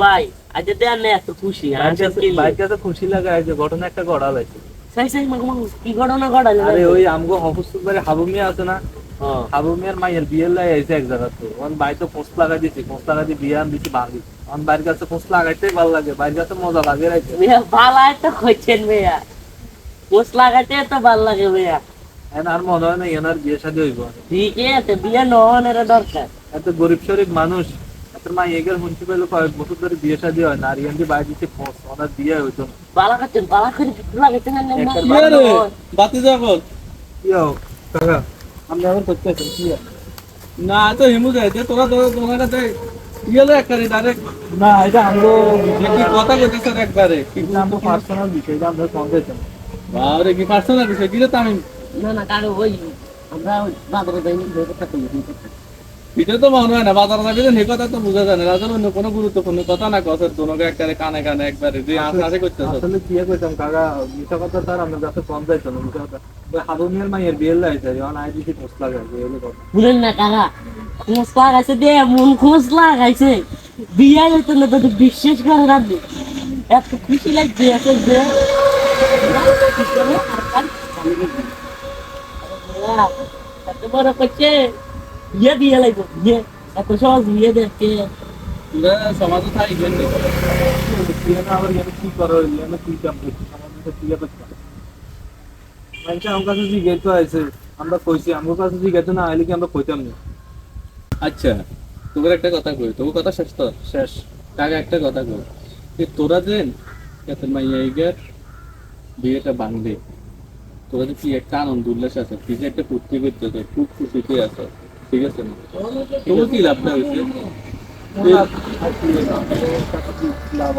ভাই আজ দেন না এত খুশি কাছে বাইর খুশি লাগা যে ঘটনা একটা ঘটা লাগছে সাই সাই মাগো মাগো কি ঘটনা ঘটালে? আরে ওই আমগো হফুসুর বাড়ি হাবু মিয়া আছে না? হ্যাঁ হাবু মিয়ার বিয়ের লাই আইছে এক জায়গাতে ওন বাই তো পোস্ট লাগা দিছি পোস্ট লাগা দিয়ে বিয়ে আন দিছি ভাঙি ওন বাইর কাছে পোস্ট লাগাইতেই ভালো লাগে বাইর কাছে মজা লাগে রাইছে ভাইয়া ভালো একটা কইছেন ভাইয়া পোস্ট লাগাতে তো ভালো লাগে ভাইয়া এখন আর মনে হয় না এনার বিয়ে শাদী হইব। ঠিকই আছে বিয়ে নহন এর দরকার। এত গরিব শরীফ মানুষ হয় ওনার বিয়ে হইতো না বালা করছেন বালা করে বিক্রি লাগাইতে না না, না একবার বিয়ে বালা- নহন। বাতি যাব কি হোক কাকা আবার করতে আছেন কি না তো হিমু যায় যে তোরা তোরা তোমার কাছে ইয়েলো একবারে ডাইরেক্ট না এটা আমগো যে কি কথা কইতেছ একবারে? কি আমগো পার্সোনাল বিষয় এটা আমরা দিয়েছেন বাবারে কি পার্সোনাল বিষয়? কি রে তামি না না কারও ওই আমরা বাজারে যাইনি কথা কই। এটা তো মনে হয় না বাজার যাবি সেই কথা তো বোঝা যায় না। রাজন অন্য কোনো গুরুত্বপূর্ণ কথা না কথা একবারে কানে কানে একবারে যে আশে করতেছ। আসলে কি কইতাম কাকা মিশা কথা তার আমরা কাছে কম যাইতো না মিশা কথা। ওই হাবু মাইয়ের বিয়ের লাইছে যখন আই দিছি পোস্ট লাগাই এই কথা। বুঝলেন না কাকা খোঁজ লাগাইছে দিয়ে মন খোঁজ লাগাইছে। বিয়ে হইতো না তো বিশ্বাস করে রাখবে এত খুশি লাগছে এত যে। এত বড় করছে। বিয়ে দিয়ে লাগবে বিয়ে এত সহজ দেখতে তোরা সমাজে আবার কি করো কি কাম করতে মানুষ আমার কাছে জিজ্ঞেস আছে আমরা কইছি আমার কাছে জিজ্ঞেস না আইলে কি আমরা কইতাম না আচ্ছা তোর একটা কথা কই তোর কথা শেষ তো? শেষ। কাকা একটা কথা কই যে তোরা যে এত মাইয়া ইগার বিয়েটা ভাঙবে তোরা যে কি একটা আনন্দ উল্লাস আছে কি যে একটা ফুর্তি করতেছে খুব খুশিতে আছে। ঠিক আছে না তোর কি হয়েছে লাভ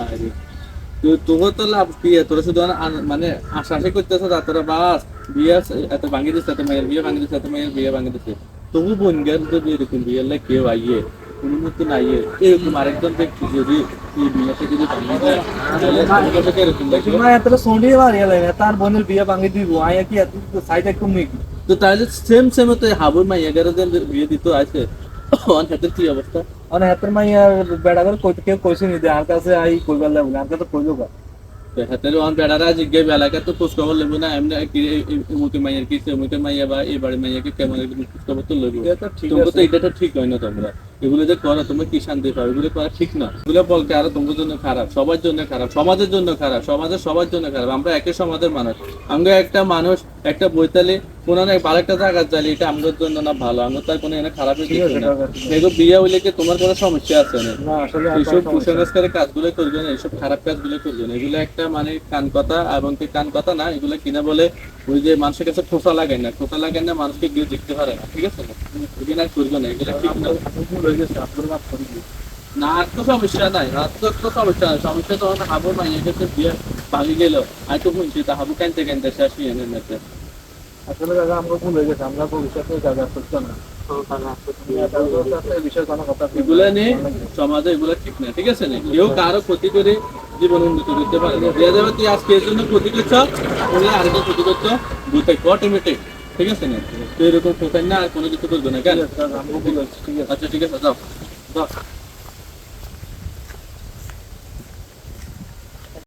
আরে, তো তোর তো লাভ কি তোরা শুধু মানে আশা আশা করতেছ না তোরা বাস বিয়ে এত ভাঙি দিচ্ছে এত মায়ের বিয়ে ভাঙি দিচ্ছে এত মায়ের বিয়ে ভাঙি দিচ্ছে তবু বোনগার যদি এরকম বিয়ের লাগে কেউ আইয়ে কোনো মতো না আইয়ে এরকম আরেকজন ব্যক্তি যদি তোর? না না বোনের বিয়ে ভাঙি দিব আয়া কি সাইড একটু মিক তো তাহলে সেম সেম তো হাবুর মাইয়া গারদের বিয়ে দিত আছে অন হাতের কি অবস্থা? মানে হাতের মাইয়ার বেড়া করে কইতে কেউ কইছে নি দে আর কাছে আই কইবার লাগবে আর কাছে কইলো কা তো হাতের অন বেড়ারা জিজ্ঞে বেলাকা তো খোঁজ খবর লেবো না? এমনি কি মাইয়ার কি সে মুখে মাইয়া বা এই বাড়ি মাইয়াকে কেমন একদম খোঁজ খবর তো লেবো তোমরা তো এটা তো ঠিক হয় না তোমরা। এগুলো যে করো তোমরা কি শান্তি পাও এগুলো করা ঠিক না। এগুলো বলতে আরও তোমার জন্য খারাপ সবার জন্য খারাপ সমাজের জন্য খারাপ সমাজের সবার জন্য খারাপ। আমরা একই সমাজের মানুষ। আমরা একটা মানুষ একটা বৈতালি কোনো না ভালো একটা জায়গা চাইলে এটা আমাদের জন্য না ভালো। আমরা তার কোনো এখানে খারাপই ঠিক কিছু না। এগুলো বিয়ে হইলে কি তোমার কোনো সমস্যা আছে না? এইসব কুসংস্কারের কাজগুলো করবে না এইসব খারাপ কাজগুলো করবে না। এগুলো একটা মানে কান কথা এবং কি কান কথা না এগুলো কিনা বলে ওই যে মানুষের কাছে ঠোসা লাগায় না। ঠোসা লাগে না মানুষকে গিয়ে দেখতে পারে না ঠিক আছে? না করবে না এগুলো ঠিক না। না আর তো সমস্যা নাই আর তো সমস্যা নাই। সমস্যা তো আমার হাবুর মাইয়া কাছে বিয়ে ভাঙি গেল আর তো শুনছি তা হাবু কানতে কানতে শেষ নিয়ে নেতে আসলে দাদা আমরা ভুল হয়ে গেছে আমরা ভবিষ্যতে দাদা করতাম না। এগুলো নিয়ে সমাজে এগুলো ঠিক না ঠিক আছে না? কেউ কারও ক্ষতি করে জীবন উন্নতি করতে পারে না। দেওয়া যাবে তুই আজকে এর জন্য ক্ষতি করছ বললে আরেকটা ক্ষতি করছ বুঝতে অটোমেটিক ঠিক আছে না? তো এরকম ফোকান না আর কোনো কিছু করবে না কেন? আমরা ভুল হয়েছে ঠিক আছে। আচ্ছা ঠিক আছে যাও। যাও।